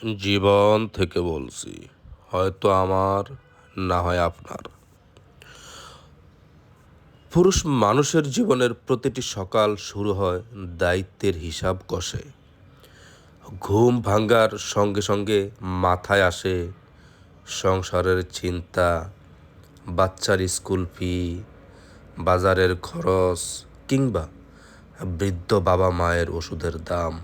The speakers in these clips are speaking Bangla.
জীবন থেকে বলছি, হয়তো আমার, না হয় আপনার। পুরুষ মানুষের জীবনের প্রতিটি সকাল শুরু হয় দায়িত্বের হিসাব কষে। ঘুম ভাঙ্গার সঙ্গে সঙ্গে মাথায় আসে সংসারের চিন্তা, বাচ্চার স্কুল ফি, বাজারের খরচ কিংবা বৃদ্ধ বাবা মায়ের ওষুধের দাম।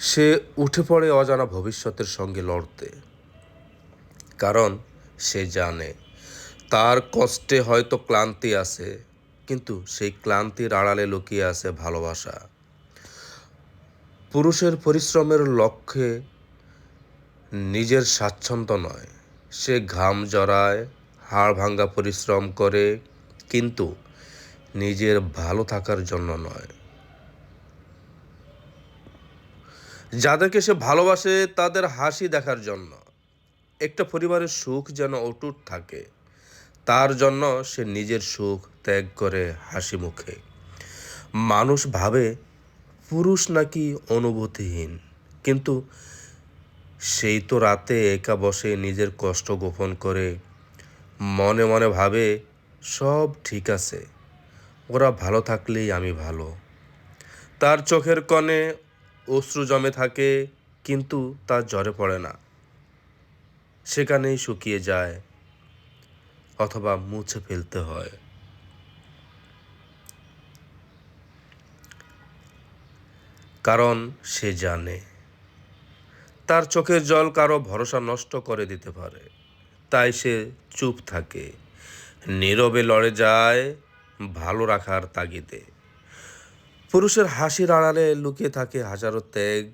সে উঠে পড়ে অজানা ভবিষ্যতের সঙ্গে লড়তে। কারণ সে জানে, তার কষ্টে হয়তো ক্লান্তি আছে, কিন্তু সেই ক্লান্তির আড়ালে লুকিয়ে আছে ভালোবাসা। পুরুষের পরিশ্রমের লক্ষ্যে নিজের স্বাচ্ছন্দ্য নয়। সে ঘাম জড়ায়, হাড় ভাঙ্গা পরিশ্রম করে, কিন্তু নিজের ভালো থাকার জন্য নয়। যাদেরকে সে ভালোবাসে তাদের হাসি দেখার জন্য। একটা পরিবারের সুখ যেন অটুট থাকে, তার জন্য সে নিজের সুখ ত্যাগ করে হাসি মুখে। মানুষ ভাবে, পুরুষ নাকি অনুভূতিহীন, কিন্তু সেই তো রাতে একা বসে নিজের কষ্ট গোপন করে, মনে মনে ভাবে, সব ঠিক আছে, ওরা ভালো থাকলেই আমি ভালো। তার চোখের কণে অশ্রু জমে থাকে, কিন্তু তার জ্বরে পড়ে না। সেখানেই শুকিয়ে যায়, অথবা মুছে ফেলতে হয়। কারণ সে জানে, তার চোখের জল কারও ভরসা নষ্ট করে দিতে পারে। তাই সে চুপ থাকে, নীরবে লড়ে যায় ভালো রাখার তাগিদে। পুরুষের হাসির আড়ালে লুকিয়ে থাকে হাজারো ত্যাগ,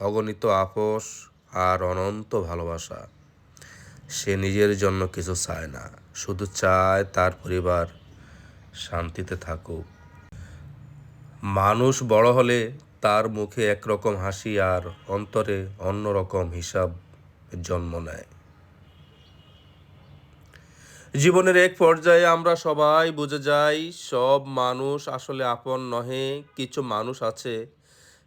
অগণিত আপোষ আর অনন্ত ভালোবাসা। সে নিজের জন্য কিছু চায় না, শুধু চায় তার পরিবার শান্তিতে থাকুক। মানুষ বড় হলে তার মুখে একরকম হাসি আর অন্তরে অন্যরকম হিসাব জন্ম নেয়। জীবনের এক পর্যায়ে আমরা সবাই বুঝে যাই, সব মানুষ আসলে আপন নহে, কিছু মানুষ আছে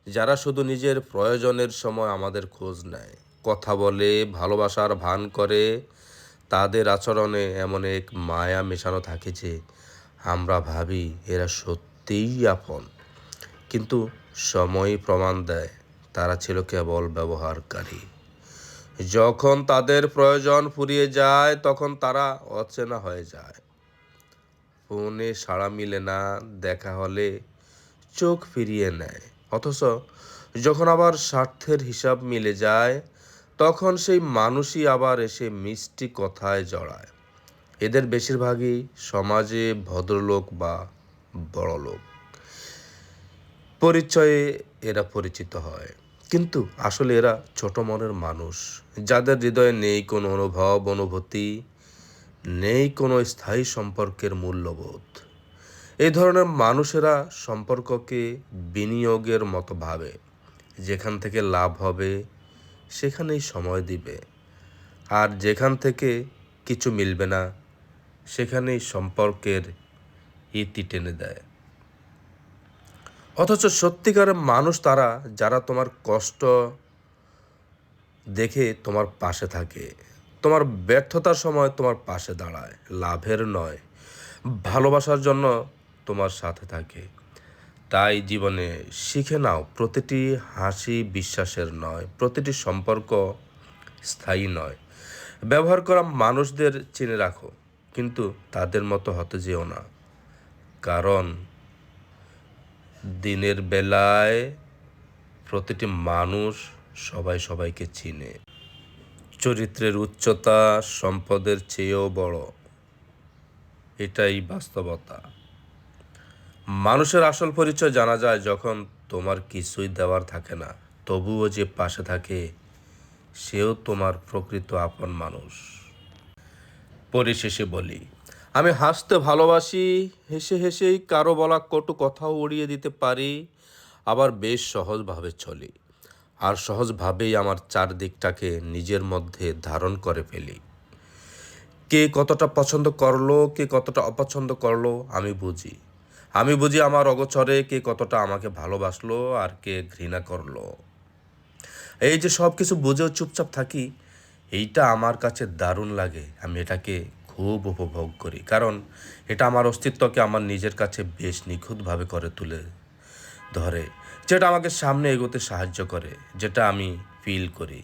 যারা শুধু নিজের প্রয়োজনের সময় আমাদের খোঁজ নেয়। কথা বলে, ভালোবাসার ভান করে, তাদের আচরণে এমন এক মায়া মেশানো থাকে যে আমরা ভাবি এরা সত্যিই আপন। কিন্তু সময় প্রমাণ দেয়, তারা ছিল কেবল ব্যবহারকারী। যখন তাদের প্রয়োজন ফুরিয়ে যায়, তখন তারা অচেনা হয়ে যায়। ফোনে সাড়া মিলে না, দেখা হলে চোখ ফিরিয়ে নেয়। অথচ যখন আবার স্বার্থের হিসাব মিলে যায়, তখন সেই মানুষই আবার এসে মিষ্টি কথায় জড়ায়। এদের বেশিরভাগই সমাজে ভদ্রলোক বা বড়লোক। পরিচয়ে এরা পরিচিত হয়। কিন্তু আসলে এরা ছোট মনের মানুষ। যাদের হৃদয়ে নেই কোনো অনুভব, অনুভূতি, নেই কোনো স্থায়ী সম্পর্কের মূল্যবোধ। এই ধরনের মানুষেরা সম্পর্ককে বিনিয়োগের মতো ভাবে। যেখান থেকে লাভ হবে, সেখানেই সময় দিবে। আর যেখান থেকে কিছু মিলবে না, সেখানেই সম্পর্কের ইতি টেনে দেয়। অথচ সত্যিকারের মানুষ তারা, যারা তোমার কষ্ট দেখে তোমার পাশে থাকে। তোমার ব্যর্থতার সময় তোমার পাশে দাঁড়ায়, লাভের নয়, ভালোবাসার জন্য তোমার সাথে থাকে। তাই জীবনে শিখে নাও, প্রতিটি হাসি বিশ্বাসের নয়, প্রতিটি সম্পর্ক স্থায়ী নয়। ব্যবহার করা মানুষদের চিনে রাখো, কিন্তু তাদের মতো হতে যেও না। কারণ দিনের বেলায় প্রতিটি মানুষ সবাই সবাইকে চিনে। চরিত্রের উচ্চতা সম্পদের চেয়েও বড়। এটাই বাস্তবতা। মানুষের আসল পরিচয় জানা যায় যখন তোমার কিছুই দেওয়ার থাকে না। তবুও যে পাশে থাকে, সেও তোমার প্রকৃত আপন মানুষ। পরিশেষে বলি আমি হাসতে ভালোবাসি, হেসে হেসেই কারও বলা কটু কথাও উড়িয়ে দিতে পারি, আবার বেশ সহজভাবে চলি। আর সহজভাবেই আমার চারদিকটাকে নিজের মধ্যে ধারণ করে ফেলি। কে কতটা পছন্দ করল, কে কতটা অপছন্দ করল, আমি বুঝি। আমি বুঝি আমার অগোচরে কে কতটা আমাকে ভালোবাসলো আর কে ঘৃণা করল। এই যে সব কিছু বুঝেও চুপচাপ থাকি, এইটা আমার কাছে দারুণ লাগে। আমি এটাকে খুব উপভোগ করি। কারণ এটা আমার অস্তিত্বকে আমার নিজের কাছে বেশ নিখুঁতভাবে করে তুলে ধরে, যেটা আমাকে সামনে এগোতে সাহায্য করে, যেটা আমি ফিল করি।